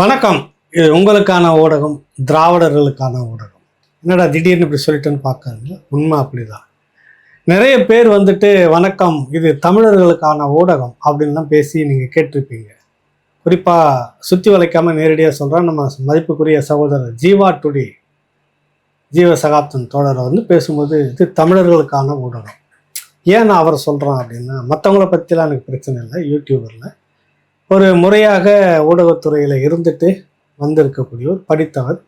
வணக்கம். இது உங்களுக்கான ஊடகம் திராவிடர்களுக்கான ஊடகம். என்னடா திடீர்னு இப்படி சொல்லிட்டேன்னு பார்க்காதீங்க. உண்மை அப்படிதான். நிறைய பேர் வந்துட்டு வணக்கம் இது தமிழர்களுக்கான ஊடகம் அப்படின்லாம் பேசி நீங்கள் கேட்டிருப்பீங்க. குறிப்பாக சுற்றி வளைக்காமல் நேரடியாக சொல்கிறேன் நம்ம மதிப்புக்குரிய சகோதரர் ஜீவா டுடி ஜீவ சகாப்தன் தோழரை வந்து பேசும்போது இது தமிழர்களுக்கான ஊடகம். ஏன் நான் அவரை சொல்கிறேன் அப்படின்னா மற்றவங்கள பற்றிலாம் எனக்கு பிரச்சனை இல்லை. யூடியூபரில் ஒரு முறையாக ஊடகத்துறையில் இருந்துட்டு வந்திருக்கக்கூடியவர் படித்தவர்.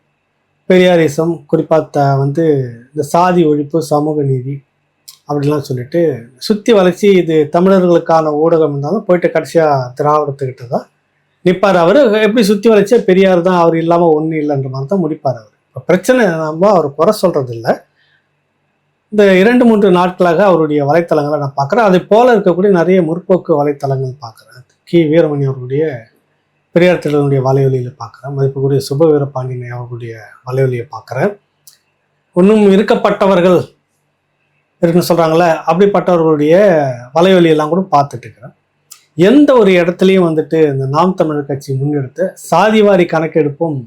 பெரியாரிசம் குறிப்பாக த வந்து இந்த சாதி ஒழிப்பு சமூக நீதி அப்படிலாம் சொல்லிட்டு சுற்றி வளர்ச்சி இது தமிழர்களுக்கான ஊடகம் இருந்தாலும் போயிட்டு கடைசியாக திராவிடத்துக்கிட்ட தான் நிற்பார் அவர். எப்படி சுற்றி வளைச்சா பெரியார் தான் அவர் இல்லாமல் ஒன்றும் இல்லைன்ற மாதிரி தான் முடிப்பார் அவர். இப்போ பிரச்சனை நம்ம அவர் குறை சொல்கிறதில்ல இந்த இரண்டு மூன்று நாட்களாக அவருடைய வலைத்தளங்களை நான் பார்க்குறேன். அது போல இருக்கக்கூடிய நிறைய முற்போக்கு வலைத்தளங்கள் பார்க்குறேன். கி. வீரமணி அவர்களுடைய பெரியார் திடலுடைய வலைவலியில் பார்க்குறேன். மதிப்புக்குரிய சுப வீரபாண்டியன் அவர்களுடைய வலைவலியை பார்க்குறேன். இன்னும் இருக்கப்பட்டவர்கள் இருக்குன்னு சொல்கிறாங்களே அப்படிப்பட்டவர்களுடைய வலைவலியெல்லாம் கூட பார்த்துட்டு இருக்கிறேன். எந்த ஒரு இடத்துலையும் வந்துட்டு இந்த நாம் தமிழர் கட்சி முன்னெடுத்து சாதிவாரி கணக்கெடுப்பும்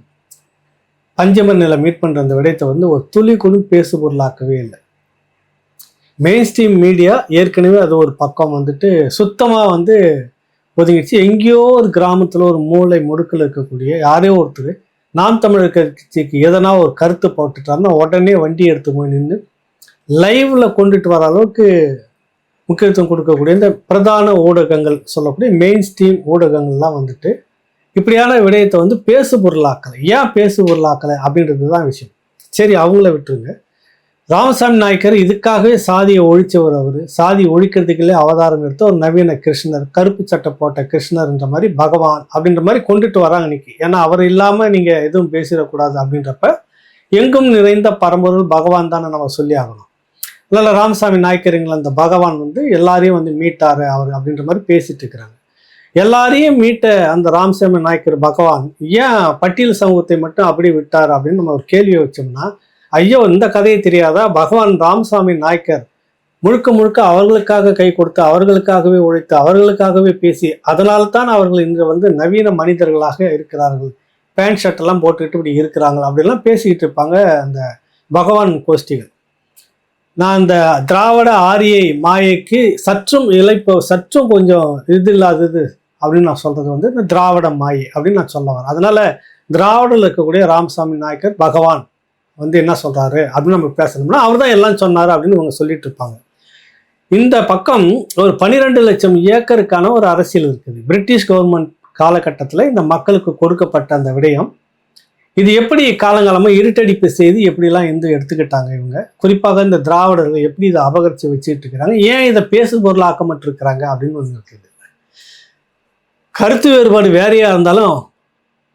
பஞ்சமர் நிலை மீட் பண்ணுற அந்த விடயத்தை வந்து ஒரு துளி கூட பேசு பொருளாக்கவே இல்லை. மெயின் ஸ்ட்ரீம் மீடியா ஏற்கனவே அது ஒரு பக்கம் வந்துட்டு சுத்தமாக வந்து ஒதுங்கிடுச்சு. எங்கேயோ ஒரு கிராமத்தில் ஒரு மூளை முடுக்கில் இருக்கக்கூடிய யாரோ ஒருத்தர் நாம் தமிழர் கட்சிக்கு எதனா ஒரு கருத்து போட்டுட்டாருன்னா உடனே வண்டி எடுத்து போய் நின்று லைவ்ல கொண்டுட்டு வர அளவுக்கு முக்கியத்துவம் கொடுக்கக்கூடிய இந்த பிரதான ஊடகங்கள் சொல்லக்கூடிய மெயின் ஸ்ட்ரீம் ஊடகங்கள்லாம் வந்துட்டு இப்படியான விடயத்தை வந்து பேசு பொருளாக்கலை. ஏன் பேசு பொருளாக்கலை அப்படின்றது தான் விஷயம். சரி அவங்கள விட்டுருங்க. ராமசாமி நாயக்கர் இதுக்காகவே சாதியை ஒழிச்சவர் அவர். சாதி ஒழிக்கிறதுக்குள்ளே அவதாரம் எடுத்து ஒரு நவீன கிருஷ்ணர் கருப்பு சட்டை போட்ட கிருஷ்ணர்ன்ற மாதிரி பகவான் அப்படின்ற மாதிரி கொண்டுட்டு வராங்க இன்னைக்கு. ஏன்னா அவர் இல்லாமல் நீங்கள் எதுவும் பேசிடக்கூடாது அப்படின்றப்ப எங்கும் நிறைந்த பரம்பொருள் பகவான் தானே நம்ம சொல்லி ஆகணும். இல்லை ராமசாமி நாயக்கருங்களை அந்த பகவான் வந்து எல்லாரையும் வந்து மீட்டார் அவர் அப்படின்ற மாதிரி பேசிட்டு இருக்கிறாங்க. எல்லாரையும் மீட்ட அந்த ராமசாமி நாயக்கர் பகவான் ஏன் பட்டியல் சமூகத்தை மட்டும் அப்படியே விட்டார் அப்படின்னு நம்ம ஒரு கேள்வியை வச்சோம்னா ஐயோ இந்த கதையை தெரியாதா? பகவான் ராமசாமி நாயக்கர் முழுக்க முழுக்க அவர்களுக்காக கை கொடுத்து அவர்களுக்காகவே உழைத்து அவர்களுக்காகவே பேசி அதனால தான் அவர்கள் இன்று வந்து நவீன மனிதர்களாக இருக்கிறார்கள். பேண்ட் ஷர்ட் எல்லாம் போட்டுக்கிட்டு இப்படி இருக்கிறாங்க. அப்படிலாம் பேசிக்கிட்டு இருப்பாங்க அந்த பகவான் கோஷ்டிகள். நான் அந்த திராவிட ஆரியை மாயைக்கு சற்றும் இழைப்பு சற்றும் கொஞ்சம் இது இல்லாதது அப்படின்னு நான் சொல்றது வந்து இந்த திராவிட மாயை அப்படின்னு நான் சொல்ல வரேன். அதனால திராவிடில் இருக்கக்கூடிய ராமசாமி நாயக்கர் பகவான். வந்து என்ன சொல்கிறாரு அப்படின்னு நம்ம பேசணும்னா அவர் தான் எல்லாம் சொன்னார் அப்படின்னு இவங்க சொல்லிட்டு இருப்பாங்க. இந்த பக்கம் ஒரு பன்னிரெண்டு லட்சம் ஏக்கருக்கான ஒரு அரசியல் இருக்குது. பிரிட்டிஷ் கவர்மெண்ட் காலகட்டத்தில் இந்த மக்களுக்கு கொடுக்கப்பட்ட அந்த விடயம். இது எப்படி காலங்காலமாக இருட்டடிப்பு செய்து எப்படிலாம் இந்து எடுத்துக்கிட்டாங்க இவங்க? குறிப்பாக இந்த திராவிடர்கள் எப்படி இதை அபகரித்து வச்சுட்டு இருக்கிறாங்க? ஏன் இதை பேசு பொருளாக்கப்பட்டிருக்கிறாங்க அப்படின்னு ஒன்று இருக்குது. கருத்து வேறுபாடு வேறையாக இருந்தாலும்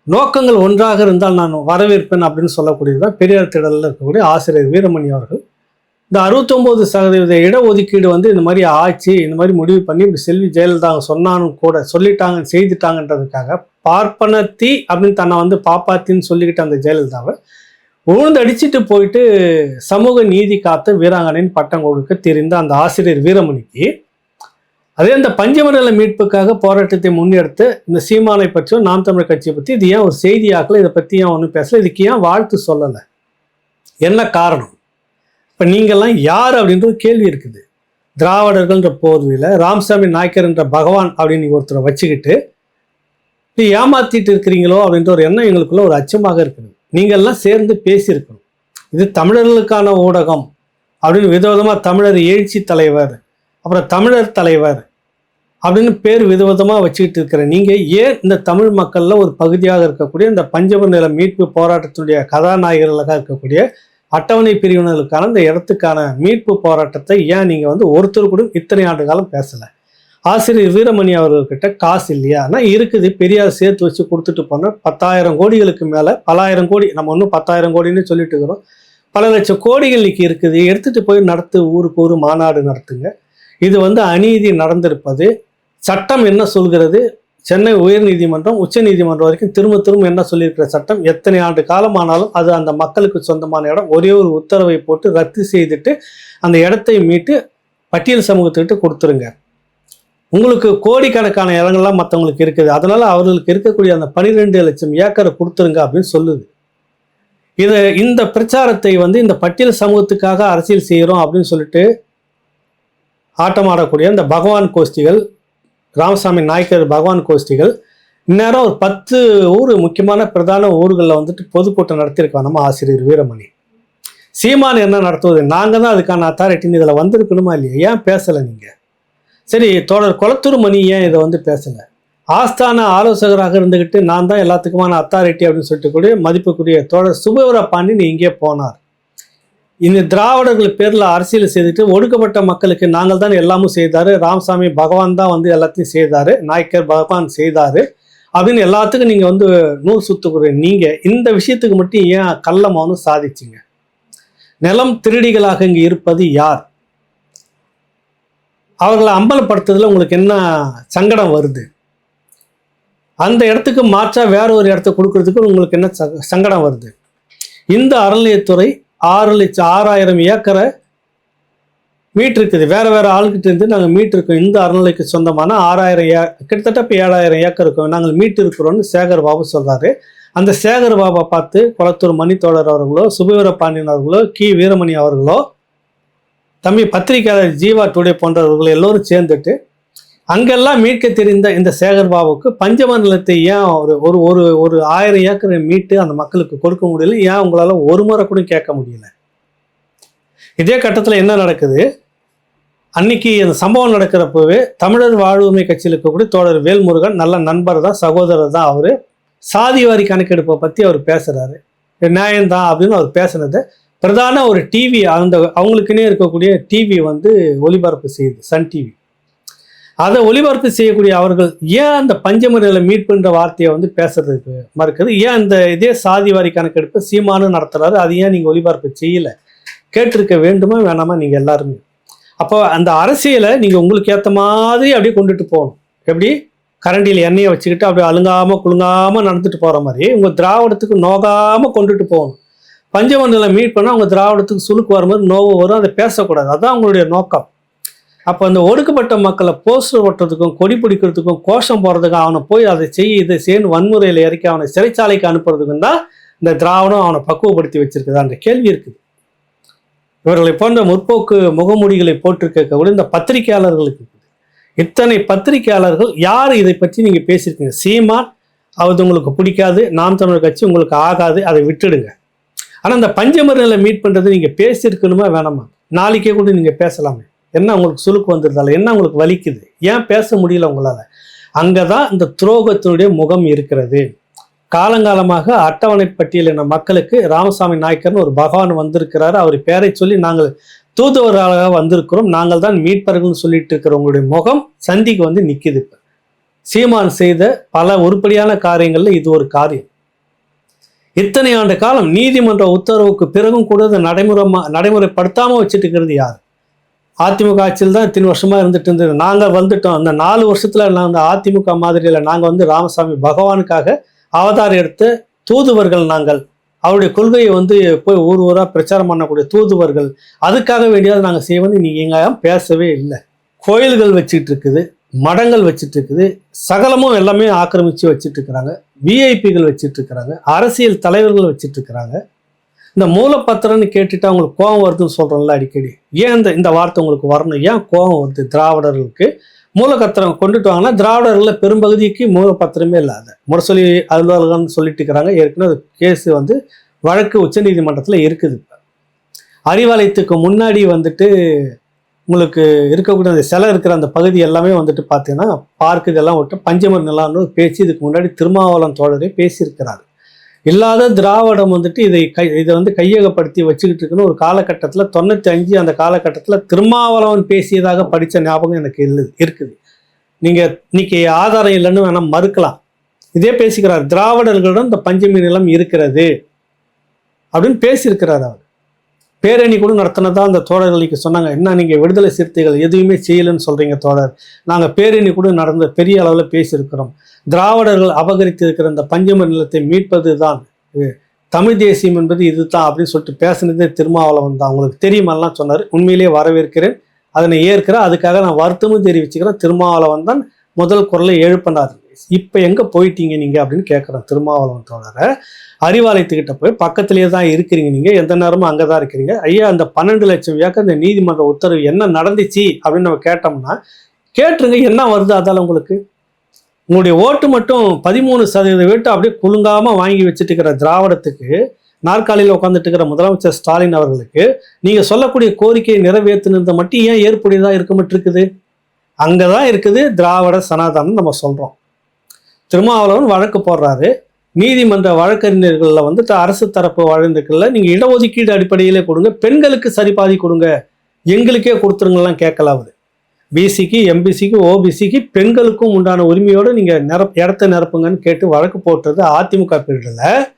நோக்கங்கள் ஒன்றாக இருந்தால் நான் வரவேற்பேன் அப்படின்னு சொல்லக்கூடியதான் பெரியார் திடலில் இருக்கக்கூடிய ஆசிரியர் வீரமணி அவர்கள். இந்த அறுபத்தொம்போது சதவீத இடஒதுக்கீடு வந்து இந்த மாதிரி ஆச்சு இந்த மாதிரி முடிவு பண்ணி இப்படி செல்வி ஜெயலலிதா சொன்னாலும் கூட சொல்லிட்டாங்க செய்துட்டாங்கன்றதுக்காக பார்ப்பனத்தி அப்படின்னு தன்னை வந்து பாப்பாத்தின்னு சொல்லிக்கிட்ட அந்த ஜெயலலிதாவை உழுந்து அடிச்சுட்டு போயிட்டு சமூக நீதி காத்த வீராங்கனைன்னு பட்டம் கொடுக்க தெரிந்த அந்த ஆசிரியர் வீரமணிக்கு அதே அந்த பஞ்சமண்டல மீட்புக்காக போராட்டத்தை முன்னெடுத்து இந்த சீமானை பற்றியும் நாம் தமிழர் கட்சியை பற்றி இது ஏன் ஒரு செய்தியாக்கல இதை பற்றி ஏன் ஒன்றும் பேசல? இதுக்கு ஏன் வாழ்த்து சொல்லலை? என்ன காரணம்? இப்போ நீங்கள்லாம் யார் அப்படின்ற ஒரு கேள்வி இருக்குது. திராவிடர்கள்ன்ற போர்வையில் ராமசாமி நாயக்கர் என்ற பகவான் அப்படின்னு ஒருத்தரை வச்சுக்கிட்டு இப்படி ஏமாத்திட்டு இருக்கிறீங்களோ அப்படின்ற ஒரு எண்ணம் எங்களுக்குள்ள ஒரு அச்சமாக இருக்குது. நீங்கள்லாம் சேர்ந்து பேசியிருக்கணும். இது தமிழர்களுக்கான ஊடகம் அப்படின்னு விதவிதமாக தமிழர் எழுச்சி தலைவர் அப்புறம் தமிழர் தலைவர் அப்படின்னு பேர் விதவிதமாக வச்சுக்கிட்டு இருக்கிற நீங்கள் ஏன் இந்த தமிழ் மக்களில் ஒரு பகுதியாக இருக்கக்கூடிய இந்த பஞ்சம நில மீட்பு போராட்டத்தினுடைய கதாநாயகர்களாக இருக்கக்கூடிய அட்டவணை பிரிவினர்களுக்கான இந்த இடத்துக்கான மீட்பு போராட்டத்தை ஏன் நீங்கள் வந்து ஒருத்தர் கூட இத்தனை ஆண்டு காலம் பேசலை? ஆசிரியர் வீரமணி அவர்கள்கிட்ட காசு இல்லையா? ஆனால் இருக்குது பெரியார் சேர்த்து வச்சு கொடுத்துட்டு போனால் பத்தாயிரம் கோடிகளுக்கு மேலே பலாயிரம் கோடி நம்ம ஒன்றும் பத்தாயிரம் கோடின்னு சொல்லிட்டு இருக்கிறோம். பல லட்சம் கோடிகள் இன்னைக்கு இருக்குது. எடுத்துகிட்டு போய் நடத்து ஊருக்கு ஒரு மாநாடு நடத்துங்க. இது வந்து அநீதி நடந்திருப்பது. சட்டம் என்ன சொல்கிறது? சென்னை உயர்நீதிமன்றம் உச்ச நீதிமன்றம் வரைக்கும் திரும்ப திரும்ப என்ன சொல்லியிருக்கிற சட்டம்? எத்தனை ஆண்டு காலமானாலும் அது அந்த மக்களுக்கு சொந்தமான இடம். ஒரே ஒரு உத்தரவை போட்டு ரத்து செய்துட்டு அந்த இடத்தை மீட்டு பட்டியல் சமூகத்துக்கிட்ட கொடுத்துருங்க. உங்களுக்கு கோடிக்கணக்கான இடங்கள்லாம் மற்றவங்களுக்கு இருக்குது. அதனால அவர்களுக்கு இருக்கக்கூடிய அந்த பனிரெண்டு லட்சம் ஏக்கரை கொடுத்துருங்க அப்படின்னு சொல்லுது. இது இந்த பிரச்சாரத்தை வந்து இந்த பட்டியல் சமூகத்துக்காக அரசியல் செய்கிறோம் அப்படின்னு சொல்லிட்டு ஆட்டம் ஆடக்கூடிய இந்த பகவான் கோஷ்டிகள் ராமசாமி நாயக்கர் பகவான் கோஷ்டிகள் இந்நேரம் ஒரு பத்து ஊர் முக்கியமான பிரதான ஊர்களில் வந்துட்டு பொதுக்கூட்டம் நடத்தியிருக்கோம் நம்ம ஆசிரியர் வீரமணி. சீமான் என்ன நடத்துவது? நாங்கள் தான் அதுக்கான அத்தாரிட்டின்னு இதில் வந்திருக்கணுமா இல்லையா? ஏன் பேசலை நீங்கள் சரி தோழர் குளத்தூர் மணி ஏன் இதை வந்து பேசலை? ஆஸ்தான ஆலோசகராக இருந்துக்கிட்டு நான் தான் எல்லாத்துக்குமான அத்தாரிட்டி அப்படின்னு சொல்லிட்டு கூட மதிப்புக்குரிய தோழர் சுபவர பாண்டி இங்கே போனார். இந்த திராவிடர்கள் பேரில் அரசியல் செய்துட்டு ஒடுக்கப்பட்ட மக்களுக்கு நாங்கள் தான் எல்லாமும் செய்தார். ராமசாமி பகவான் தான் வந்து எல்லாத்தையும் செய்தார். நாயக்கர் பகவான் செய்தார். அப்படின்னு எல்லாத்துக்கும் நீங்கள் வந்து நூல் சுத்துக்குற நீங்கள் இந்த விஷயத்துக்கு மட்டும் ஏன் கள்ள மௌனம் சாதிச்சிங்க? நிலம் திருடிகளாக இங்கே இருப்பது யார்? அவர்களை அம்பலப்படுத்துறதுல உங்களுக்கு என்ன சங்கடம் வருது? அந்த இடத்துக்கு மாற்றா வேற ஒரு இடத்த கொடுக்கறதுக்கு உங்களுக்கு என்ன சங்கடம் வருது? இந்த அறநிலையத்துறை ஆறு லட்சம் ஆறாயிரம் ஏக்கரை மீட்டிருக்குது வேற வேற ஆளுக்கிட்டேருந்து நாங்கள் மீட்டிருக்கோம் இந்த அறநிலைக்கு சொந்தமான ஆறாயிரம் ஏ கிட்டத்தட்ட இப்போ ஏழாயிரம் ஏக்கர் இருக்கும். நாங்கள் மீட்டு இருக்கிறோம்னு சேகர் பாபு சொல்கிறாரு அந்த சேகர் பாபா பார்த்து குளத்தூர் மணித்தோழர் அவர்களோ சுபவீர பாண்டியன் அவர்களோ கி. வீரமணி அவர்களோ தம்பி பத்திரிகையாளர் ஜீவா டுடே போன்றவர்கள் எல்லோரும் சேர்ந்துட்டு அங்கெல்லாம் மீட்க தெரிந்த இந்த சேகர் பாபுக்கு பஞ்சம ஏன் ஒரு ஒரு ஒரு ஒரு ஆயிரம் ஏக்கரை மீட்டு அந்த மக்களுக்கு கொடுக்க முடியல? ஏன் உங்களால் ஒரு முறை கூட கேட்க முடியல? இதே கட்டத்தில் என்ன நடக்குது? அன்னைக்கு அந்த சம்பவம் நடக்கிறப்பவே தமிழர் வாழ்வுமை கட்சியில் இருக்கக்கூடிய தோழர் வேல்முருகன் நல்ல நண்பர் தான் சகோதரர் தான் அவர். சாதிவாரி கணக்கெடுப்பை பற்றி அவர் பேசுகிறாரு நியாயம்தான் அப்படின்னு அவர் பேசுனது. பிரதான ஒரு டிவி அந்த அவங்களுக்குன்னே இருக்கக்கூடிய டிவி வந்து ஒளிபரப்பு செய்யுது சன் டிவி அதை ஒளிபரப்பு செய்யக்கூடிய அவர்கள் ஏன் அந்த பஞ்சமுறையில் மீட்புன்ற வார்த்தையை வந்து பேசுறதுக்கு மறுக்குது? ஏன் இந்த இதே சாதிவாரி கணக்கெடுப்பு சீமானு நடத்துறாரு? அது ஏன் நீங்கள் ஒளிபரப்பு செய்யலை? கேட்டிருக்க வேண்டுமா வேணாமா நீங்கள் எல்லாருமே? அப்போ அந்த அரசியலை நீங்கள் உங்களுக்கு ஏற்ற மாதிரி அப்படியே கொண்டுட்டு போகணும். எப்படி? கரண்டியில் எண்ணெயை வச்சுக்கிட்டு அப்படியே அழுங்காமல் குழுங்காமல் நடந்துட்டு போகிற மாதிரி உங்கள் திராவிடத்துக்கு நோகாமல் கொண்டுட்டு போகணும். பஞ்சமண்டலம் மீட் பண்ணால் உங்கள் திராவிடத்துக்கு சுழுக்கு வரும்போது நோவு வரும் அதை பேசக்கூடாது. அதுதான் அவங்களுடைய நோக்கம். அப்போ அந்த ஒடுக்கப்பட்ட மக்களை போஸ்டர் ஓட்டுறதுக்கும் கொடி பிடிக்கிறதுக்கும் கோஷம் போடுறதுக்கும் அவனை போய் அதை செய் இதை செய்யணும் வன்முறையில் இறக்கி அவனை சிறைச்சாலைக்கு அனுப்புறதுக்கும் தான் இந்த திராவிடம் அவனை பக்குவப்படுத்தி வச்சிருக்குதான்ற கேள்வி இருக்குது. இவர்களை போன்ற முற்போக்கு முகமூடிகளை போட்டிருக்கக்கூடிய இந்த பத்திரிகையாளர்களுக்கு இத்தனை பத்திரிகையாளர்கள் யார் இதை பற்றி நீங்கள் பேசியிருக்கீங்க? சீமான் அது உங்களுக்கு பிடிக்காது. நாம் தமிழர் கட்சி உங்களுக்கு ஆகாது. அதை விட்டுடுங்க. ஆனால் இந்த பஞ்சமரில் மீட் பண்ணுறது நீங்கள் பேசியிருக்கணுமா வேணாமா? நாளைக்கே கூட நீங்கள் பேசலாமே. என்ன உங்களுக்கு சுலுக்கு வந்துருதால? என்ன உங்களுக்கு வலிக்குது? ஏன் பேச முடியல உங்களால்? அங்கே தான் இந்த துரோகத்தினுடைய முகம் இருக்கிறது. காலங்காலமாக அட்டவணை பட்டியலின மக்களுக்கு ராமசாமி நாயக்கர்னு ஒரு பகவான் வந்திருக்கிறாரு. அவர் பேரை சொல்லி நாங்கள் தூதுவராக வந்திருக்கிறோம். நாங்கள் தான் மீட்பர்கள்னு சொல்லிட்டு இருக்கிற உங்களுடைய முகம் சந்திக்கு வந்து நிற்கிது சீமான் செய்த பல உருப்படியான காரியங்களில் இது ஒரு காரியம். இத்தனை ஆண்டு காலம் நீதிமன்ற உத்தரவுக்கு பிறகும் கூட நடைமுறை நடைமுறைப்படுத்தாம வச்சுட்டு இருக்கிறது யார்? அதிமுக ஆட்சியில் தான் இத்தனை வருஷமாக இருந்துட்டு இருந்தது. நாங்கள் வந்துட்டோம். அந்த நாலு வருஷத்தில் நான் அந்த அதிமுக மாதிரியில் நாங்கள் வந்து ராமசாமி பகவானுக்காக அவதாரம் எடுத்த தூதுவர்கள் நாங்கள். அவருடைய கொள்கையை வந்து போய் ஊர் ஊராக பிரச்சாரம் பண்ணக்கூடிய தூதுவர்கள். அதுக்காக வேண்டியது நாங்கள் செய்வது நீங்கள் எங்கேயும் பேசவே இல்லை. கோயில்கள் வச்சுக்கிட்டு இருக்குது மடங்கள் வச்சுட்டு இருக்குது சகலமும் எல்லாமே ஆக்கிரமிச்சு வச்சுட்டு இருக்கிறாங்க. விஐபிகள் வச்சுட்டு இருக்கிறாங்க. அரசியல் தலைவர்கள் வச்சுட்டு இருக்கிறாங்க. இந்த மூலப்பத்திரம்னு கேட்டுட்டு அவங்களுக்கு கோபம் வருதுன்னு சொல்கிறோம்ல அடிக்கடி. ஏன் இந்த இந்த வார்த்தை உங்களுக்கு வரணும்? ஏன் கோபம் வருது? திராவிடர்களுக்கு மூலக்கத்திரம் கொண்டுட்டு வாங்கன்னா திராவிடர்களில் பெரும்பகுதிக்கு மூலப்பத்திரமே இல்லாத முரசொலி அலுவலகம்னு சொல்லிட்டு இருக்கிறாங்க. ஏற்கனவே கேஸ் வந்து வழக்கு உச்சநீதிமன்றத்தில் இருக்குது இப்போ. அறிவாலயத்துக்கு முன்னாடி வந்துட்டு உங்களுக்கு இருக்கக்கூடிய அந்த சிலை இருக்கிற அந்த பகுதி எல்லாமே வந்துட்டு பார்த்தீங்கன்னா பார்க்கு இதெல்லாம் விட்டு பஞ்சமர் நிலான்னு பேசி இதுக்கு முன்னாடி திருமாவளம் தோழரே பேசியிருக்கிறாரு. இல்லாத திராவிடம் வந்துட்டு இதை கை இதை வந்து கையகப்படுத்தி வச்சுக்கிட்டு இருக்குன்னு ஒரு காலகட்டத்தில் தொண்ணூற்றி அஞ்சு அந்த காலகட்டத்தில் திருமாவளவன் பேசியதாக படித்த ஞாபகம் எனக்கு இல்லை இருக்குது. நீங்கள் இன்னைக்கு ஆதாரம் இல்லைன்னு வேணால் மறுக்கலாம். இதே பேசிக்கிறார் திராவிடர்களிடம் இந்த பஞ்சமி நிலம் இருக்கிறது அப்படின்னு பேசியிருக்கிறார் அவர். பேரணி கூட நடத்தினதா அந்த தோழர்களுக்கு சொன்னாங்க என்ன நீங்கள் விடுதலை சிறுத்தைகள் எதுவுமே செய்யலைன்னு சொல்கிறீங்க தோழர். நாங்கள் பேரணி கூட நடந்த பெரிய அளவில் பேசியிருக்கிறோம். திராவிடர்கள் அபகரித்து இருக்கிற இந்த பஞ்சம நிலத்தை மீட்பது தான் தமிழ் தேசியம் என்பது இதுதான் அப்படின்னு சொல்லிட்டு பேசினதே திருமாவளவன் தான். உங்களுக்கு தெரியுமெல்லாம் சொன்னார். உண்மையிலேயே வரவேற்கிறேன். அதனை ஏற்கிறேன் அதுக்காக நான் வருத்தமும் தெரிவிச்சுக்கிறேன். திருமாவளவன் தான் முதல் குரலை எழுப்பினார் இப்போ எங்கே போயிட்டீங்க நீங்கள் அப்படின்னு கேட்குறேன் திருமாவளவன் தோழரை. அறிவாலயத்துக்கிட்ட போய் பக்கத்துலேயே தான் இருக்கிறீங்க நீங்கள் எந்த நேரமும் அங்கே தான் இருக்கிறீங்க. ஐயா அந்த பன்னெண்டு லட்சம் வியாக்க அந்த நீதிமன்ற உத்தரவு என்ன நடந்துச்சு அப்படின்னு நம்ம கேட்டோம்னா கேட்டுருங்க. என்ன வருது அதால் உங்களுக்கு? உங்களுடைய ஓட்டு மட்டும் பதிமூணு சதவீத வீட்டு அப்படியே குலுங்காமல் வாங்கி வச்சுட்டு இருக்கிற திராவிடத்துக்கு நாற்காலியில் உட்காந்துட்டு இருக்கிற முதலமைச்சர் ஸ்டாலின் அவர்களுக்கு நீங்கள் சொல்லக்கூடிய கோரிக்கையை நிறைவேற்றினது மட்டும் ஏன் ஏற்புடையதாக இருக்கமட்டு இருக்குது அங்கே தான் இருக்குது திராவிட சனாதனம் நம்ம சொல்கிறோம் திருமாவளவன் வழக்கு போடுறாரு. நீதிமன்ற வழக்கறிஞர்களில் வந்துட்டு அரசு தரப்பு வழக்குகளில் நீங்கள் இடஒதுக்கீடு அடிப்படையிலே கொடுங்க. பெண்களுக்கு சரிபாதி கொடுங்க. எங்களுக்கே கொடுத்துருங்கலாம் கேட்கல அவர். பிசிக்கு எம்பிசிக்கு ஓபிசிக்கு பெண்களுக்கும் உண்டான உரிமையோடு நீங்கள் நிரப் இடத்த நிரப்புங்கன்னு கேட்டு வழக்கு போட்டது அதிமுக பீரியடில்.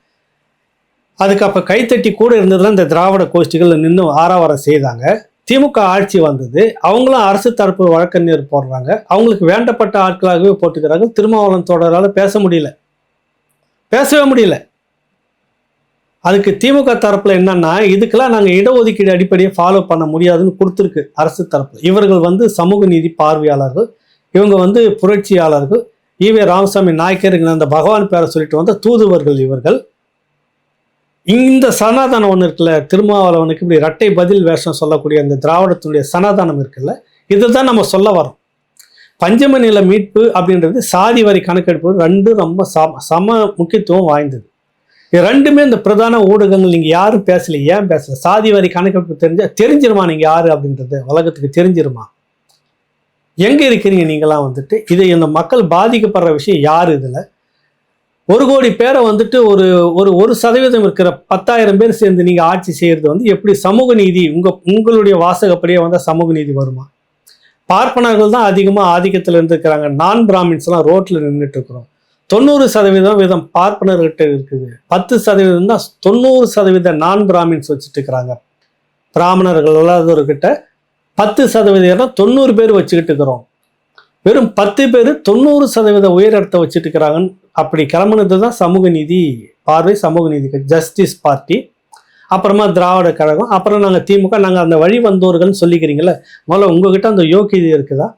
அதுக்கு அப்போ கைத்தட்டி கூட இருந்ததுல இந்த திராவிட கோஷ்டிகள் நின்று ஆறாவரம் செய்தாங்க. திமுக ஆட்சி வந்தது. அவங்களும் அரசு தரப்பு வழக்கறிஞர் போடுறாங்க. அவங்களுக்கு வேண்டப்பட்ட ஆட்களாகவே போட்டுக்கிறாங்க. திருமாவளம் தொடரால் பேச முடியல. பேசவே முடியல. அதுக்கு திமுக தரப்பில் என்னன்னா இதுக்கெல்லாம் நாங்கள் இடஒதுக்கீடு அடிப்படையை ஃபாலோ பண்ண முடியாதுன்னு கொடுத்துருக்கு அரசு தரப்பு இவர்கள் வந்து சமூக நீதி பார்வையாளர்கள் இவங்க வந்து புரட்சியாளர்கள். ஈவே ராமசாமி நாயக்கருங்கிற அந்த பகவான் பேரை சொல்லிட்டு வந்த தூதுவர்கள் இவர்கள். இந்த சனாதானம் ஒன்று இருக்குல்ல திருமாவளவனுக்கு இப்படி இரட்டை பதில் வேஷம் சொல்லக்கூடிய அந்த திராவிடத்தினுடைய சனாதானம் இருக்குல்ல இதுதான் நம்ம சொல்ல வரோம் பஞ்சம நில மீட்பு அப்படின்றது சாதி வரி கணக்கெடுப்பு ரெண்டும் ரொம்ப சம சம முக்கியத்துவம் வாய்ந்தது. ரெண்டுமே இந்த பிரதான ஊடகங்கள். நீங்கள் யாரும் பேசல ஏன் பேசல? சாதி வரி கணக்கெடுப்பு தெரிஞ்சா தெரிஞ்சிருமா நீங்கள் யார் அப்படின்றது? உலகத்துக்கு தெரிஞ்சிருமா? எங்கே இருக்கிறீங்க நீங்களாம் வந்துட்டு? இது இந்த மக்கள் பாதிக்கப்படுற விஷயம் யார் இதில்? ஒரு கோடி பேரை வந்துட்டு ஒரு ஒரு ஒரு சதவீதம் இருக்கிற பத்தாயிரம் பேர் சேர்ந்து நீங்கள் ஆட்சி செய்கிறது வந்து எப்படி சமூக நீதி உங்கள் உங்களுடைய வாசகப்படியே வந்தால் சமூக நீதி வருமா? பார்ப்பனர்கள் தான் அதிகமாக ஆதிக்கத்தில் இருந்துருக்கிறாங்க. நான் பிராமின்ஸ்லாம் ரோட்டில் நின்றுட்டு இருக்கிறோம். தொண்ணூறு சதவீதம் வீதம் பார்ப்பனர்கிட்ட இருக்குது. பத்து சதவீதம் தான் தொண்ணூறு சதவீத நான் பிராமின்ஸ் வச்சுட்டு இருக்கிறாங்க பிராமணர்கள் இல்லாதவர்கிட்ட பத்து சதவீதம் தொண்ணூறு பேர் வச்சுக்கிட்டு இருக்கிறோம். வெறும் பத்து பேர் தொண்ணூறு சதவீத உயரத்தை வச்சுட்டு இருக்கிறாங்கன்னு அப்படி கிளம்புனது தான் சமூக நீதி பார்வை சமூக நீதி ஜஸ்டிஸ் பார்ட்டி அப்புறமா திராவிட கழகம் அப்புறம் நாங்கள் திமுக நாங்கள் அந்த வழி வந்தோர்கள்னு சொல்லிக்கிறீங்களே முதல்ல உங்ககிட்ட அந்த யோக்கியது இருக்குதா?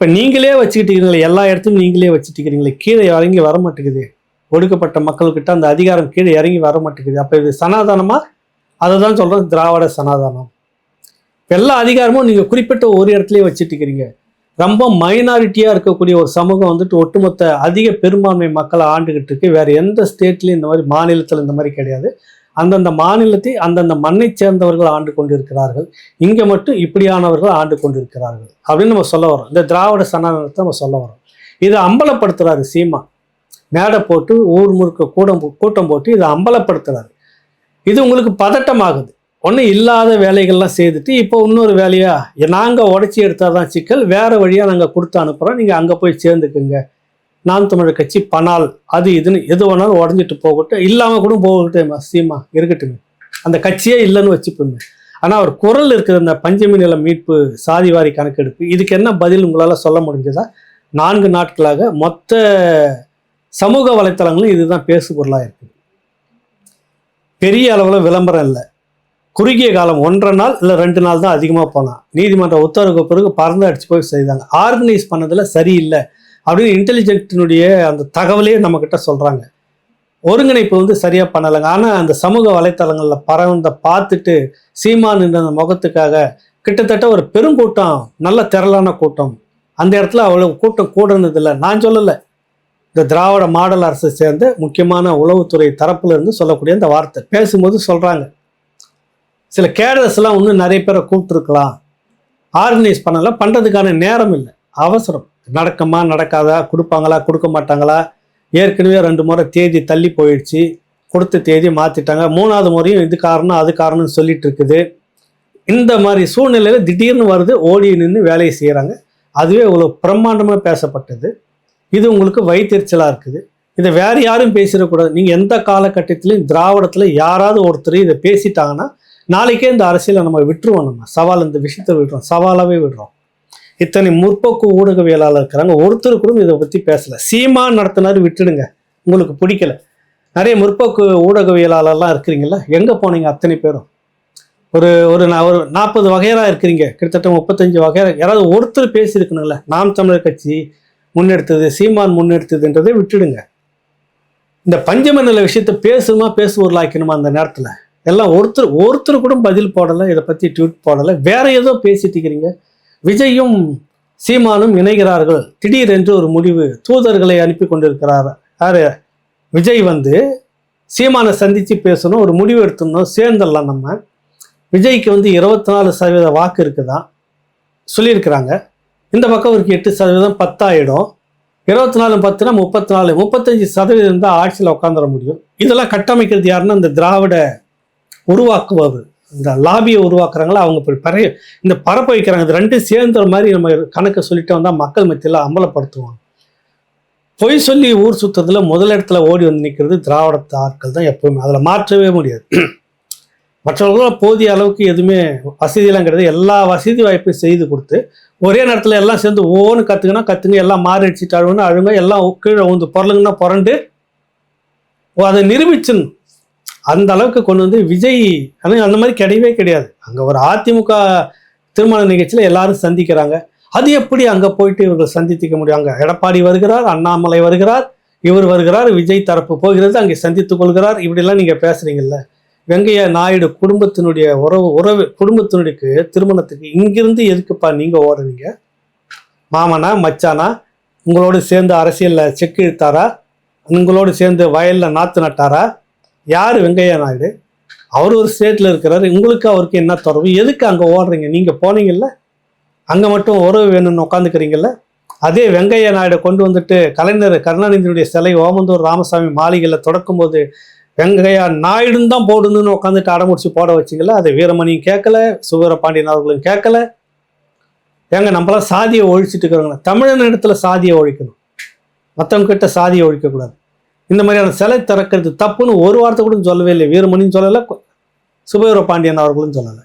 இப்போ நீங்களே வச்சுக்கிட்டீங்களே எல்லா இடத்துலையும் நீங்களே வச்சுட்டுக்கிறீங்களே கீழே இறங்கி வர மாட்டேங்குது ஒடுக்கப்பட்ட மக்கள்கிட்ட அந்த அதிகாரம் கீழே இறங்கி வர மாட்டேங்குது அப்போ இது சனாதானமாக அதை தான் சொல்கிறோம் திராவிட சனாதானம். எல்லா அதிகாரமும் நீங்கள் குறிப்பிட்ட ஒரு இடத்துலயே வச்சுட்டுக்கிறீங்க ரொம்ப மைனாரிட்டியாக இருக்கக்கூடிய ஒரு சமூகம் வந்துட்டு ஒட்டுமொத்த அதிக பெரும்பான்மை மக்களை ஆண்டுகிட்டு இருக்கு. வேற எந்த ஸ்டேட்லேயும் இந்த மாதிரி மாநிலத்தில் இந்த மாதிரி கிடையாது. அந்தந்த மாநிலத்தை அந்தந்த மண்ணை சேர்ந்தவர்கள் ஆண்டு கொண்டிருக்கிறார்கள். இங்கே மட்டும் இப்படியானவர்கள் ஆண்டு கொண்டிருக்கிறார்கள். அப்படின்னு நம்ம சொல்ல வரோம் இந்த திராவிட சனாதனத்தை நம்ம சொல்ல வரோம் இதை அம்பலப்படுத்துறாரு சீமா. மேடை போட்டு ஊர் முழுக்க கூடம் கூட்டம் போட்டு இதை அம்பலப்படுத்துறாரு. இது உங்களுக்கு பதட்டமாகுது. ஒன்றும் இல்லாத வேலைகள்லாம் செய்துட்டு இப்போ இன்னொரு வேலையா? நாங்கள் உடச்சி எடுத்தால் தான் சிக்கல். வேறு வழியாக நாங்கள் கொடுத்து அனுப்புகிறோம் நீங்கள் அங்கே போய் சேர்ந்துக்குங்க. நாம் தமிழர் கட்சி பனால் அது இதுன்னு எது வேணாலும் உடஞ்சிட்டு போகட்டும். இல்லாமல் கூட போகட்டும் சீமா இருக்கட்டும். அந்த கட்சியே இல்லைன்னு வச்சுப்போங்க ஆனால் அவர் குரல் இருக்கிற அந்த பஞ்சமி நில மீட்பு சாதிவாரி கணக்கெடுப்பு இதுக்கு என்ன பதில் உங்களால் சொல்ல முடிஞ்சதா? நான்கு நாட்களாக மொத்த சமூக வலைத்தளங்களும் இதுதான் பேசு பொருளாக இருக்குது பெரிய அளவில் விளம்பரம் இல்லை. குறுகிய காலம் ஒன்றரை நாள் இல்லை ரெண்டு நாள் தான் அதிகமாக போனான் நீதிமன்ற உத்தரவுக்கு பிறகு பறந்து அடிச்சு போய் செய்தாங்க. ஆர்கனைஸ் பண்ணதில் சரியில்லை. அப்படின்னு இன்டெலிஜென்ட்டினுடைய அந்த தகவலே நம்மக்கிட்ட சொல்கிறாங்க ஒருங்கிணைப்பு வந்து சரியாக பண்ணலைங்க. ஆனால் அந்த சமூக வலைத்தளங்களில் பறந்த பார்த்துட்டு சீமான் என்ற அந்த முகத்துக்காக கிட்டத்தட்ட ஒரு பெருங்கூட்டம் நல்ல திரளான கூட்டம். அந்த இடத்துல அவ்வளோ கூட்டம் கூடுனதில்லை. நான் சொல்லலை. இந்த திராவிட மாடல் அரசு சேர்ந்த முக்கியமான உளவுத்துறை தரப்புலேருந்து சொல்லக்கூடிய அந்த வார்த்தை பேசும்போது சொல்கிறாங்க சில கேடர்ஸ்லாம் இன்னும் நிறைய பேரை கூப்பிட்டுருக்கலாம். ஆர்கனைஸ் பண்ணலை. பண்ணுறதுக்கான நேரம் இல்லை. அவசரம். நடக்குமா நடக்காதா கொடுப்பாங்களா கொடுக்க மாட்டாங்களா? ஏற்கனவே ரெண்டு முறை தேதி தள்ளி போயிடுச்சு. கொடுத்த தேதி மாற்றிட்டாங்க மூணாவது முறையும் இது காரணம் அது காரணம்னு சொல்லிட்டு இருக்குது. இந்த மாதிரி சூழ்நிலையில் திடீர்னு வருது ஓடி நின்று வேலையை செய்கிறாங்க அதுவே இவ்வளோ பிரம்மாண்டமாக பேசப்பட்டது. இது உங்களுக்கு வயிற்றுச்சலாக இருக்குது. இதை வேறு யாரும் பேசிடக்கூடாது. நீங்கள் எந்த காலகட்டத்திலையும் திராவிடத்தில் யாராவது ஒருத்தர் இதை பேசிட்டாங்கன்னா நாளைக்கே இந்த அரசியலை நம்ம விட்டுருவோம் நம்ம. சவால் இந்த விஷயத்தை விடுறோம் சவாலாகவே விடுறோம். இத்தனை முற்போக்கு ஊடகவியலாளர் இருக்கிறாங்க ஒருத்தர் கூட இதை பற்றி பேசலை. சீமா நடத்தினார் விட்டுடுங்க. உங்களுக்கு பிடிக்கல. நிறைய முற்போக்கு ஊடகவியலாளர்லாம் இருக்கிறீங்களா எங்கே போனீங்க அத்தனை பேரும்? ஒரு ஒரு நா- ஒரு நாற்பது வகையரா இருக்கிறீங்க. கிட்டத்தட்ட முப்பத்தஞ்சு வகையரா. யாராவது ஒருத்தர் பேசியிருக்கணும்ல. நாம் தமிழர் கட்சி முன்னெடுத்தது சீமான் முன்னெடுத்ததுன்றதை விட்டுடுங்க. இந்த பஞ்சமண்டல விஷயத்த பேசுமா பேசுவோர்லாக்கணுமா அந்த நேரத்தில்? எல்லாம் ஒருத்தர் ஒருத்தர் கூட பதில் போடலை இதை பற்றி ட்வீட் போடலை. வேற ஏதோ பேசிட்டு இருக்கிறீங்க. விஜயும் சீமானும் இணைகிறார்கள். திடீரென்று ஒரு முடிவு தூதர்களை அனுப்பி கொண்டிருக்கிறார் யாரு? விஜய் வந்து சீமானை சந்தித்து பேசணும் ஒரு முடிவு எடுத்துடணும் சேர்ந்துடலாம் நம்ம. விஜய்க்கு வந்து இருபத்தி நாலு சதவீத வாக்கு இருக்குதான் சொல்லியிருக்கிறாங்க. இந்த பக்கம் அவருக்கு எட்டு சதவீதம் பத்தாயிடும். இருபத்தி நாலு பத்துனா முப்பத்தி நாலு முப்பத்தஞ்சு சதவீதம் தான் ஆட்சியில் உட்காந்துட முடியும். இதெல்லாம் கட்டமைக்கிறது யாருன்னா இந்த திராவிட உருவாக்குவது இந்த லாபியை உருவாக்குறாங்களா? அவங்க இப்படி பறைய இந்த பரப்ப வைக்கிறாங்க. இது ரெண்டும் சேர்ந்த மாதிரி நம்ம கணக்கை சொல்லிட்டு வந்தால் மக்கள் மத்தியில் அம்பலப்படுத்துவாங்க. பொய் சொல்லி ஊர் சுத்தத்தில் முதல் இடத்துல ஓடி வந்து நிற்கிறது திராவிடத்து ஆட்கள் தான் எப்பவுமே. அதில் மாற்றவே முடியாது. மற்றவர்களும் போதிய அளவுக்கு எதுவுமே வசதியெல்லாம் கிடையாது. எல்லா வசதி வாய்ப்பையும் செய்து கொடுத்து ஒரே நேரத்தில் எல்லாம் சேர்ந்து ஓன்னு கற்றுக்கணும் கற்றுங்க எல்லாம் மாறி அடிச்சுட்டு அழுகுனா அழுங்க எல்லாம் கீழே வந்து பொருளுங்கன்னா புரண்டு அதை நிரூபிச்சிடணும். அந்த அளவுக்கு கொண்டு வந்து விஜய் ஆனால் அந்த மாதிரி கிடையவே கிடையாது. அங்கே ஒரு அதிமுக திருமண நிகழ்ச்சியில் எல்லாரும் சந்திக்கிறாங்க. அது எப்படி அங்கே போயிட்டு இவர்கள் சந்தித்துக்க முடியும்? அங்கே எடப்பாடி வருகிறார் அண்ணாமலை வருகிறார் இவர் வருகிறார் விஜய் தரப்பு போகிறது அங்கே சந்தித்துக் கொள்கிறார். இப்படிலாம் நீங்கள் பேசுகிறீங்கல்ல வெங்கையா நாயுடு குடும்பத்தினுடைய உறவு உறவு குடும்பத்தினுடைய திருமணத்துக்கு இங்கிருந்து எதுக்குப்பா நீங்கள் ஓடுறீங்க? மாமனா மச்சானா உங்களோடு சேர்ந்து அரசியலில் செக்கு இழுத்தாரா உங்களோடு சேர்ந்து வயலில் நாற்று நட்டாரா? யார் வெங்கையா நாயுடு? அவர் ஒரு ஸ்டேட்டில் இருக்கிறாரு. உங்களுக்கு அவருக்கு என்ன தொடர்பு? எதுக்கு அங்கே ஓடுறீங்க? நீங்கள் போனீங்கல்ல? அங்கே மட்டும் உறவு வேணும்னு உட்காந்துக்கிறீங்கல்ல அதே வெங்கையா நாயுடு கொண்டு வந்துட்டு கலைஞர் கருணாநிதியுடைய சிலை ஓமந்தூர் ராமசாமி மாளிகையில் தொடக்கும்போது வெங்கையா நாயுடுன்னு தான் போடணும்னு உட்காந்துட்டு அடமுடிச்சு போட வச்சிங்களா அதை வீரமணியும் கேட்கல சுவீரபாண்டியன் அவர்களும் கேட்கல. ஏங்க நம்மளாம் சாதியை ஒழிச்சிட்டு இருக்கிறோங்க. தமிழன் இடத்துல சாதியை ஒழிக்கணும். மற்றவங்க கிட்ட சாதியை ஒழிக்கக்கூடாது. இந்த மாதிரியான சிலை திறக்கிறது தப்புன்னு ஒரு வார்த்தை கூட சொல்லவே இல்லை. வீரமணியும் சொல்லலை சுபவீர பாண்டியன் அவர்களும் சொல்லலை.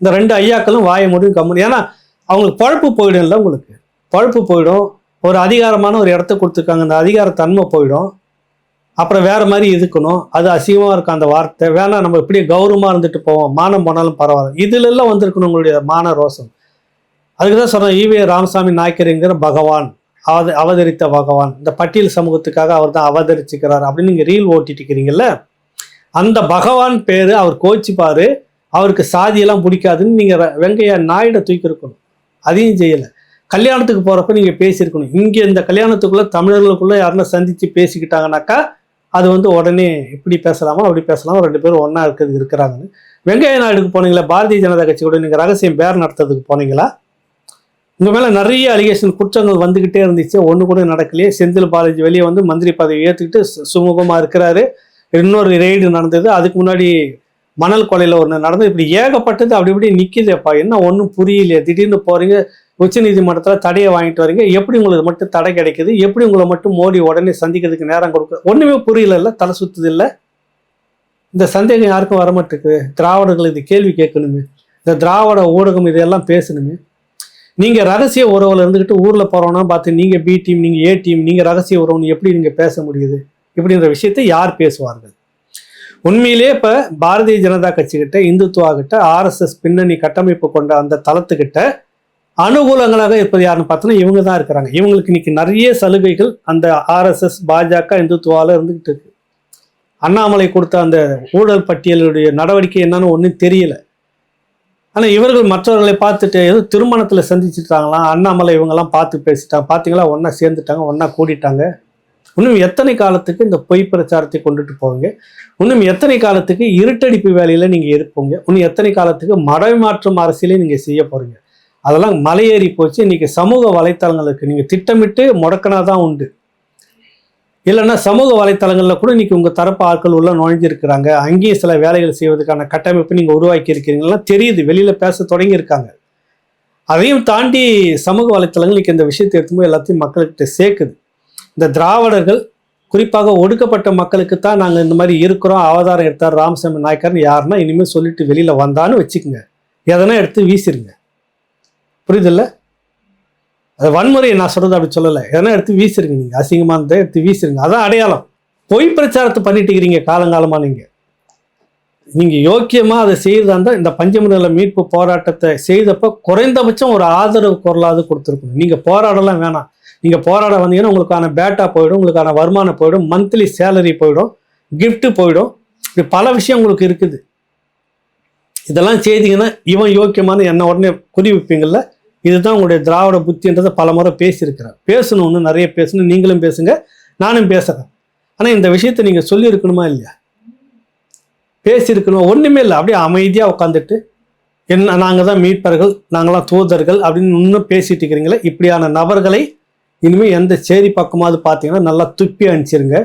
இந்த ரெண்டு ஐயாக்களும் வாய முடியும் கம்மனு ஏன்னா அவங்களுக்கு பழப்பு இல்லை உங்களுக்கு. பழப்பு போயிடும். ஒரு அதிகாரமான ஒரு இடத்த கொடுத்துருக்காங்க. அந்த அதிகார தன்மை போயிடும். அப்புறம் வேற மாதிரி இருக்கணும். அது அசிங்கமாக இருக்கும் அந்த வார்த்தை. வேணாம் நம்ம இப்படியே கௌரவமாக இருந்துட்டு போவோம். மானம் போனாலும் பரவாயில்ல. இதுலெல்லாம் வந்திருக்கணும் உங்களுடைய மான ரோசம் அதுக்கு தான் சொன்னேன் ஈவே ராமசாமி நாயக்கருங்கிற பகவான். அவத அவதரித்த பகவான். இந்த பட்டியல் சமூகத்துக்காக அவர் தான் அவதரிச்சுக்கிறார் அப்படின்னு நீங்கள் ரீல் ஓட்டிட்டு இருக்கிறீங்கல்ல? அந்த பகவான் பேர் அவர் கோச்சிப்பார். அவருக்கு சாதியெல்லாம் பிடிக்காதுன்னு நீங்கள் வெங்கையா நாயிட தூக்கியிருக்கணும். அதையும் செய்யலை. கல்யாணத்துக்கு போகிறப்ப நீங்கள் பேசியிருக்கணும். இங்கே இந்த கல்யாணத்துக்குள்ளே தமிழர்களுக்குள்ளே யாருன்னா சந்தித்து பேசிக்கிட்டாங்கனாக்கா அது வந்து உடனே இப்படி பேசலாமா அப்படி பேசலாமா ரெண்டு பேரும் ஒன்றா இருக்கிறது இருக்கிறாங்கன்னு. வெங்கைய நாயுடுக்கு போனீங்களா? பாரதிய ஜனதா கட்சி கூட நீங்கள் ரகசியம் பேர் நடத்துறதுக்கு போனீங்களா? உங்கள் மேலே நிறைய அலிகேஷன் குற்றங்கள் வந்துக்கிட்டே இருந்துச்சு. ஒன்று கூட நடக்கலையே. செந்தில் பாலாஜி வெளியே வந்து மந்திரி பதவி ஏற்றுக்கிட்டு சுமூகமாக இருக்கிறாரு. இன்னொரு ரெய்டு நடந்தது. அதுக்கு முன்னாடி மணல் கொலையில் ஒன்று நடந்தது. இப்படி ஏகப்பட்டது அப்படி இப்படி நிற்கிதேப்பா என்ன ஒன்றும் புரியலையே. திடீர்னு போகிறீங்க உச்ச நீதிமன்றத்தில் தடையை வாங்கிட்டு வரீங்க. எப்படி உங்களுக்கு மட்டும் தடை கிடைக்குது? எப்படி உங்களை மட்டும் மோடி உடனே சந்திக்கிறதுக்கு நேரம் கொடுக்க ஒன்றுமே புரியல இல்லை தலை சுத்துது இல்லை. இந்த சந்தேகம் யாருக்கும் வரமாட்டேங்குது. திராவிடர்கள் இது கேள்வி கேட்கணுமே. இந்த திராவிட ஊடகம் இதெல்லாம் பேசணுமே. நீங்கள் ரகசிய உறவில் இருந்துக்கிட்டு ஊரில் போகிறோன்னா பார்த்து நீங்கள் பி டீம் நீங்கள் ஏ டீம் நீங்கள் ரகசிய உறவுன்னு எப்படி நீங்கள் பேச முடியுது? இப்படின்ற விஷயத்தை யார் பேசுவார்கள்? உண்மையிலே இப்போ பாரதிய ஜனதா கட்சிக்கிட்ட இந்துத்துவா கிட்ட ஆர்எஸ்எஸ் பின்னணி கட்டமைப்பு கொண்ட அந்த தளத்துக்கிட்ட அனுகூலங்களாக இருப்பது யாருன்னு பார்த்தோன்னா இவங்க தான் இருக்கிறாங்க. இவங்களுக்கு இன்னைக்கு நிறைய சலுகைகள் அந்த ஆர்எஸ்எஸ் பாஜக இந்துத்துவாவில் இருந்துகிட்டு இருக்கு. அண்ணாமலை கொடுத்த அந்த ஊழல் பட்டியலுடைய நடவடிக்கை என்னன்னு ஒன்றும் தெரியலை. ஆனால் இவர்கள் மற்றவர்களை பார்த்துட்டு ஏதோ திருமணத்தில் சந்திச்சுட்டாங்களாம் அண்ணாமலை இவங்கெல்லாம் பார்த்து பேசிட்டாங்க. பார்த்தீங்களா ஒன்றா சேர்ந்துட்டாங்க ஒன்றா கூடிட்டாங்க. இன்னும் எத்தனை காலத்துக்கு இந்த பொய் பிரச்சாரத்தை கொண்டுட்டு போவீங்க? இன்னும் எத்தனை காலத்துக்கு இருட்டடிப்பு வேலையில் நீங்கள் இருப்பீங்க? இன்னும் எத்தனை காலத்துக்கு மடை மாற்றும் அரசியலே நீங்கள் செய்ய போகிறீங்க அதெல்லாம் மலையேறி போச்சு. இன்றைக்கி சமூக வலைத்தளங்களுக்கு நீங்கள் திட்டமிட்டு முடக்கினா தான் உண்டு. இல்லைன்னா சமூக வலைத்தளங்களில் கூட இன்னைக்கு உங்கள் தரப்பு ஆட்கள் உள்ள நுழைஞ்சிருக்கிறாங்க. அங்கேயும் சில வேலைகள் செய்வதற்கான கட்டமைப்பு நீங்கள் உருவாக்கி இருக்கிறீங்களா தெரியுது. வெளியில் பேச தொடங்கியிருக்காங்க. அதையும் தாண்டி சமூக வலைத்தளங்கள் இன்னைக்கு இந்த விஷயத்தை எடுத்தும்போது எல்லாத்தையும் மக்கள்கிட்ட சேர்க்குது. இந்த திராவிடர்கள் குறிப்பாக ஒடுக்கப்பட்ட மக்களுக்கு தான் நாங்கள் இந்த மாதிரி இருக்கிறோம் அவதாரம் எடுத்தார் ராமசாமி நாயக்கர்னு யாருன்னா இனிமேல் சொல்லிட்டு வெளியில் வந்தான்னு வச்சுக்கோங்க. எதனா எடுத்து வீசிருங்க. புரியுதில்ல? அது வன்முறையை நான் சொல்றது அப்படி சொல்லலை. எதனா எடுத்து வீசிருங்க நீங்கள் அசிங்கமாக இருந்தால் எடுத்து வீசிருங்க. அதான் அடையாளம். பொய் பிரச்சாரத்தை பண்ணிட்டு இருக்கிறீங்க காலங்காலமாக நீங்கள் நீங்கள் யோக்கியமாக அதை செய்யறதா இருந்தால் இந்த பஞ்சமநில மீட்பு போராட்டத்தை செய்தப்ப குறைந்தபட்சம் ஒரு ஆதரவு குரலாவது கொடுத்துருக்கணும். நீங்கள் போராடலாம் வேணாம். நீங்கள் போராட வந்தீங்கன்னா உங்களுக்கான பேட்டா போயிடும் உங்களுக்கான வருமானம் போயிடும் மந்த்லி சேலரி போயிடும் கிஃப்ட்டு போயிடும். இப்படி பல விஷயம் உங்களுக்கு இருக்குது. இதெல்லாம் செய்தீங்கன்னா இவன் யோக்கியமான என்ன உடனே குறிவிப்பீங்கள்ல இதுதான் உங்களுடைய திராவிட புத்தின்றதை பல முறை பேசியிருக்கிறேன் பேசணும்னு நிறைய பேசணும். நீங்களும் பேசுங்க நானும் பேசுகிறேன் ஆனால் இந்த விஷயத்தை நீங்கள் சொல்லியிருக்கணுமா இல்லையா? பேசியிருக்கணும்? ஒன்றுமே இல்லை. அப்படியே அமைதியாக உட்காந்துட்டு என்ன நாங்கள் தான் மீட்பர்கள் நாங்களாம் தூதர்கள் அப்படின்னு இன்னும் பேசிட்டு இருக்கிறீங்களே இப்படியான நபர்களை இனிமேல் எந்த சேரி பக்கமாவது பார்த்தீங்கன்னா நல்லா துப்பி அனுப்பிச்சிருங்க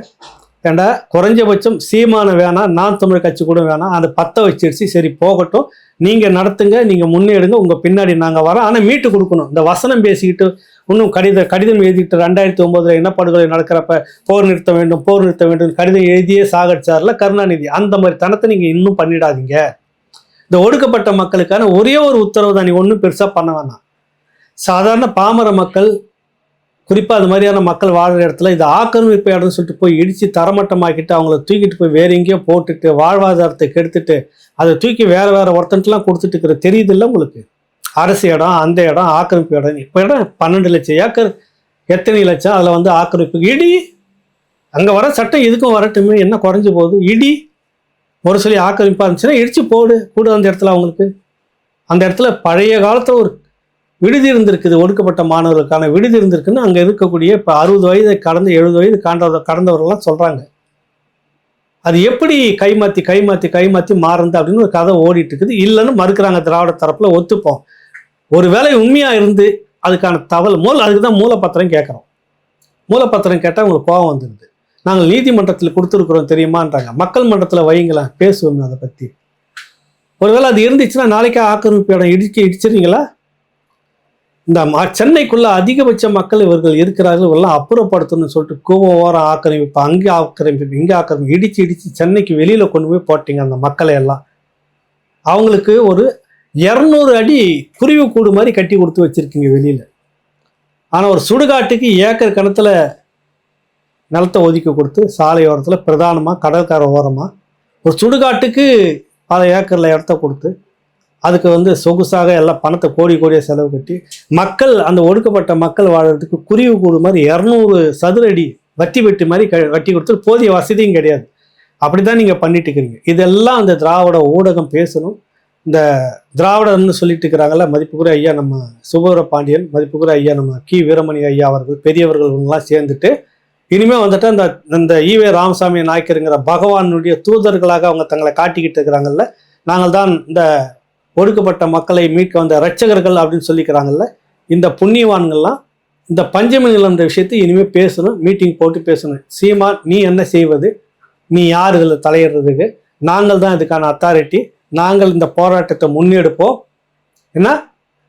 ஏண்டா குறைஞ்சபட்சம் சீமான வேணாம் நான் தமிழ் கட்சி கூட வேணாம் அதை பற்ற வச்சிருச்சு சரி போகட்டும். நீங்கள் நடத்துங்க நீங்கள் முன்னேடுங்க உங்கள் பின்னாடி நாங்கள் வரோம். ஆனால் மீட்டு கொடுக்கணும். இந்த வசனம் பேசிக்கிட்டு இன்னும் கடித கடிதம் எழுதிட்டு ரெண்டாயிரத்தி ஒம்போதில் இனப்படுகொலை நடக்கிறப்ப போர் நிறுத்த வேண்டும் போர் நிறுத்த வேண்டும் கடிதம் எழுதியே சாகடிச்சார்ல கருணாநிதி. அந்த மாதிரி தனத்தை நீங்கள் இன்னும் பண்ணிடாதீங்க. இந்த ஒடுக்கப்பட்ட மக்களுக்கான ஒரே ஒரு உத்தரவு தான் நீ ஒன்றும் பெருசாக பண்ண வேணாம். சாதாரண பாமர மக்கள் குறிப்பாக அது மாதிரியான மக்கள் வாழ்கிற இடத்துல இது ஆக்கிரமிப்பு இடம்னு சொல்லிட்டு போய் இடித்து தரமட்டமாக்கிட்டு அவங்கள தூக்கிட்டு போய் வேற எங்கேயோ போட்டுட்டு வாழ்வாதாரத்தை கெடுத்துட்டு அதை தூக்கி வேறு வேறு ஒருத்தன்ட்டுலாம் கொடுத்துட்டு இருக்கிற தெரியுது இல்லை உங்களுக்கு? அரசு இடம் அந்த இடம் ஆக்கிரமிப்பு இடம். இப்போ இடம் பன்னெண்டு லட்சம் ஏக்கர். எத்தனை லட்சம்? அதில் வந்து ஆக்கிரமிப்பு. இடி! அங்கே வர சட்டம் இதுக்கும் வரட்டுமே? என்ன குறைஞ்சி போகுது? இடி! ஒரு சொல்லி ஆக்கிரமிப்பாக இருந்துச்சுன்னா இடித்து போடு. கூட அந்த இடத்துல அவங்களுக்கு. அந்த இடத்துல பழைய காலத்தில் ஒரு விடுதி இருந்திருக்குது ஒடுக்கப்பட்ட மாணவர்களுக்கான விடுதி இருந்திருக்குன்னு அங்கே இருக்கக்கூடிய இப்போ அறுபது வயதை கடந்து எழுபது வயது காண்ட கடந்தவர்கள்லாம் சொல்கிறாங்க அது எப்படி கைமாற்றி கைமாற்றி கைமாற்றி மாறுந்து அப்படின்னு ஒரு கதை ஓடிட்டு இருக்குது இல்லைன்னு மறுக்கிறாங்க திராவிட தரப்பில் ஒத்துப்போம். ஒரு வேலை உண்மையாக இருந்து அதுக்கான தவல் மூல அதுக்கு தான் மூலப்பத்திரம் கேட்குறோம். மூலப்பத்திரம் கேட்டால் உங்களுக்கு கோபம் வந்துடுது. நாங்கள் நீதிமன்றத்தில் கொடுத்துருக்குறோம் தெரியுமான்றாங்க. மக்கள் மன்றத்தில் வைங்களேன் பேசுவோம் அதை பற்றி ஒருவேளை அது இருந்துச்சுன்னா நாளைக்கே ஆக்கிரமிப்பு இடம் இடிச்சு இடிச்சிருங்களா இந்த ம- சென்னைக்குள்ள அதிகபட்ச மக்கள் இவர்கள் இருக்கிறார்கள் இவெல்லாம் அப்புறப்படுத்தணும்னு சொல்லிட்டு கோவ ஓரம் ஆக்கிரமிப்பு அங்கே ஆக்கிரமிப்பு இங்கே ஆக்கிரமிப்பு இடிச்சு இடிச்சு சென்னைக்கு வெளியில கொண்டு போய் போட்டீங்க அந்த மக்களை எல்லாம். அவங்களுக்கு ஒரு இரநூறு அடி குருவி கூடு மாதிரி கட்டி கொடுத்து வச்சிருக்கீங்க வெளியில. ஆனால் ஒரு சுடுகாட்டுக்கு ஏக்கர் கணத்துல நிலத்தை ஒதுக்கி கொடுத்து சாலையோரத்தில் பிரதானமாக கடற்கரை ஓரமாக ஒரு சுடுகாட்டுக்கு பல ஏக்கரில் இடத்த கொடுத்து அதுக்கு வந்து சொகுசாக எல்லாம் பணத்தை கோடி கோடியாக செலவு கட்டி மக்கள் அந்த ஒடுக்கப்பட்ட மக்கள் வாழறதுக்கு குருவி கூடு மாதிரி இரநூறு சதுரடி வட்டி வெட்டி மாதிரி க வட்டி கொடுத்து போதிய வசதியும் கிடையாது. அப்படிதான் நீங்கள் பண்ணிட்டு இருக்கிறீங்க. இதெல்லாம் அந்த திராவிட ஊடகம் பேசணும். இந்த திராவிடர்னு சொல்லிட்டு இருக்கிறாங்கல்ல மதிப்புக்குற ஐயா நம்ம சுபவர பாண்டியன் மதிப்புக்குற ஐயா நம்ம கி. வீரமணி ஐயா அவர்கள் பெரியவர்கள் இவங்கெல்லாம் சேர்ந்துட்டு இனிமே வந்துட்டு அந்த இந்த ஈவே ராமசாமி நாயக்கருங்கிற பகவானுடைய தூதர்களாக அவங்க தங்களை காட்டிக்கிட்டு இருக்கிறாங்கல்ல நாங்கள் தான் இந்த ஒடுக்கப்பட்ட மக்களை மீட்க வந்த ரட்சகர்கள் அப்படின்னு சொல்லிக்கிறாங்கல்ல இந்த புண்ணியவான்கள்லாம் இந்த பஞ்சமி நிலன்ற விஷயத்தை இனிமேல் பேசணும் மீட்டிங் போட்டு பேசணும். சீமா நீ என்ன செய்வது? நீ யார் இதில் தலையிடுறதுக்கு? நாங்கள் தான் இதுக்கான அத்தாரிட்டி நாங்கள் இந்த போராட்டத்தை முன்னெடுப்போம். என்ன?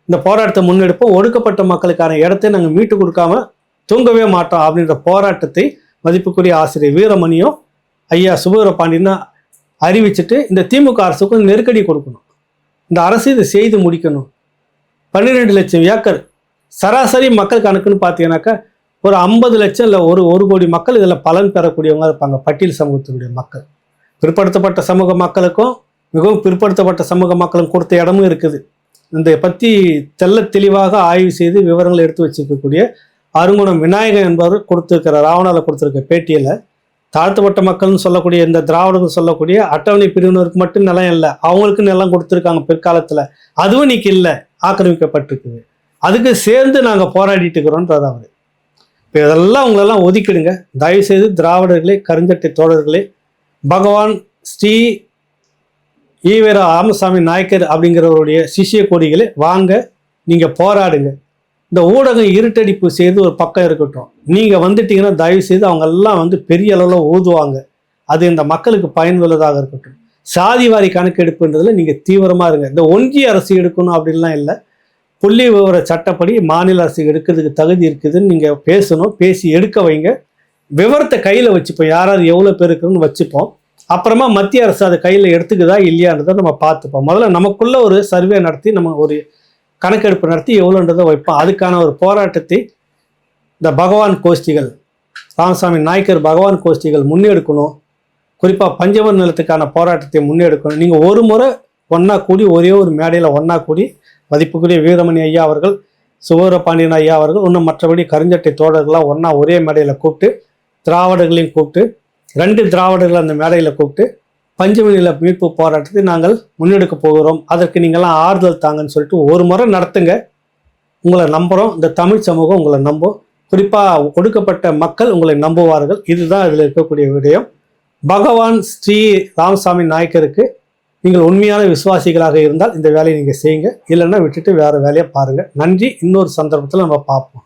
இந்த போராட்டத்தை முன்னெடுப்போம். ஒடுக்கப்பட்ட மக்களுக்கான இடத்தை நாங்கள் மீட்டு கொடுக்காம தூங்கவே மாட்டோம் அப்படின்ற போராட்டத்தை மதிப்புக்குரிய ஆசிரியர் வீரமணியும் ஐயா சுபீர பாண்டியன்னு அறிவிச்சிட்டு இந்த திமுக அரசுக்கும் நெருக்கடி கொடுக்கணும். இந்த அரசு இதை செய்து முடிக்கணும். பன்னிரெண்டு லட்சம் ஏக்கர் சராசரி மக்கள் கணக்குன்னு பார்த்தீங்கன்னாக்கா ஒரு ஐம்பது லட்சம் இல்லை ஒரு ஒரு கோடி மக்கள் இதில் பலன் பெறக்கூடியவங்க இருப்பாங்க பட்டியல் சமூகத்தினுடைய மக்கள். பிற்படுத்தப்பட்ட சமூக மக்களுக்கும் மிகவும் பிற்படுத்தப்பட்ட சமூக மக்களும் கொடுத்த இடமும் இருக்குது. இந்த பற்றி தெள்ள தெளிவாக ஆய்வு செய்து விவரங்களை எடுத்து வச்சிருக்கக்கூடிய அருங்குணம் விநாயகன் என்பவர் கொடுத்துருக்கிற ராவணாவில் கொடுத்துருக்க பேட்டியில் தாழ்த்தப்பட்ட மக்கள்னு சொல்லக்கூடிய இந்த திராவிடர்கள் சொல்லக்கூடிய அட்டவணை பிரிவினருக்கு மட்டும் நிலம் இல்லை. அவங்களுக்கு நிலம் கொடுத்துருக்காங்க பிற்காலத்தில். அதுவும் இன்னைக்கு இல்லை. ஆக்கிரமிக்கப்பட்டிருக்குது. அதுக்கு சேர்ந்து நாங்கள் போராடிட்டு இருக்கிறோன்றது அவர். இப்போ இதெல்லாம் உங்களெல்லாம் ஒதுக்கிடுங்க. தயவுசெய்து திராவிடர்களே கருஞ்சட்டை தோழர்களே பகவான் ஸ்ரீ ஈவேரா ராமசாமி நாயக்கர் அப்படிங்கிறவருடைய சிஷ்ய கொடிகளே வாங்க நீங்கள் போராடுங்க. இந்த ஊடகம் இருட்டடிப்பு செய்து ஒரு பக்கம் இருக்கட்டும். நீங்கள் வந்துட்டீங்கன்னா தயவு செய்து அவங்க எல்லாம் வந்து பெரிய அளவில் ஊதுவாங்க. அது இந்த மக்களுக்கு பயனுள்ளதாக இருக்கட்டும். சாதிவாரி கணக்கெடுப்புன்றதுல நீங்கள் தீவிரமாக இருங்க. இந்த ஒன்றிய அரசு எடுக்கணும் அப்படின்லாம் இல்லை. புள்ளி விவர சட்டப்படி மாநில அரசு எடுக்கிறதுக்கு தகுதி இருக்குதுன்னு நீங்கள் பேசணும் பேசி எடுக்க வைங்க. விவரத்தை கையில் வச்சுப்போம். யார் யார் எவ்வளோ பேர் இருக்குன்னு வச்சுப்போம். அப்புறமா மத்திய அரசு அதை கையில் எடுத்துக்குதா இல்லையான்றதை நம்ம பார்த்துப்போம். முதல்ல நமக்குள்ள ஒரு சர்வே நடத்தி நம்ம ஒரு கணக்கெடுப்பு நடத்தி எவ்வளோன்றதை வைப்போம். அதுக்கான ஒரு போராட்டத்தை இந்த பகவான் கோஷ்டிகள் ராமசாமி நாயக்கர் பகவான் கோஷ்டிகள் முன்னெடுக்கணும். குறிப்பாக பஞ்சவர் நிலத்துக்கான போராட்டத்தை முன்னெடுக்கணும். நீங்கள் ஒரு முறை ஒன்றா கூடி ஒரே ஒரு மேடையில் ஒன்றா கூடி மதிப்புக்குரிய வீரமணி ஐயா அவர்கள் சுவரபாண்டியன் ஐயா அவர்கள் இன்னும் மற்றபடி கருஞ்சட்டை தோழர்கள்லாம் ஒன்றா ஒரே மேடையில் கூப்பிட்டு திராவிடர்களையும் கூப்பிட்டு ரெண்டு திராவிடர்கள் அந்த மேடையில் கூப்பிட்டு பஞ்சமி நில மீட்பு போராட்டத்தை நாங்கள் முன்னெடுக்க போகிறோம். அதற்கு நீங்கள்லாம் ஆறுதல் தாங்கன்னு சொல்லிட்டு ஒரு முறை நடத்துங்க. உங்களை நம்புகிறோம் இந்த தமிழ் சமூகம் உங்களை நம்பும் குறிப்பாக ஒடுக்கப்பட்ட மக்கள் உங்களை நம்புவார்கள். இதுதான் இதில் இருக்கக்கூடிய விடயம். பகவான் ஸ்ரீ ராமசாமி நாயக்கருக்கு நீங்கள் உண்மையான விசுவாசிகளாக இருந்தால் இந்த வேலையை நீங்கள் செய்யுங்க. இல்லைன்னா விட்டுட்டு வேறு வேலையை பாருங்கள் நன்றி. இன்னொரு சந்தர்ப்பத்தில் நம்ம பார்ப்போம்.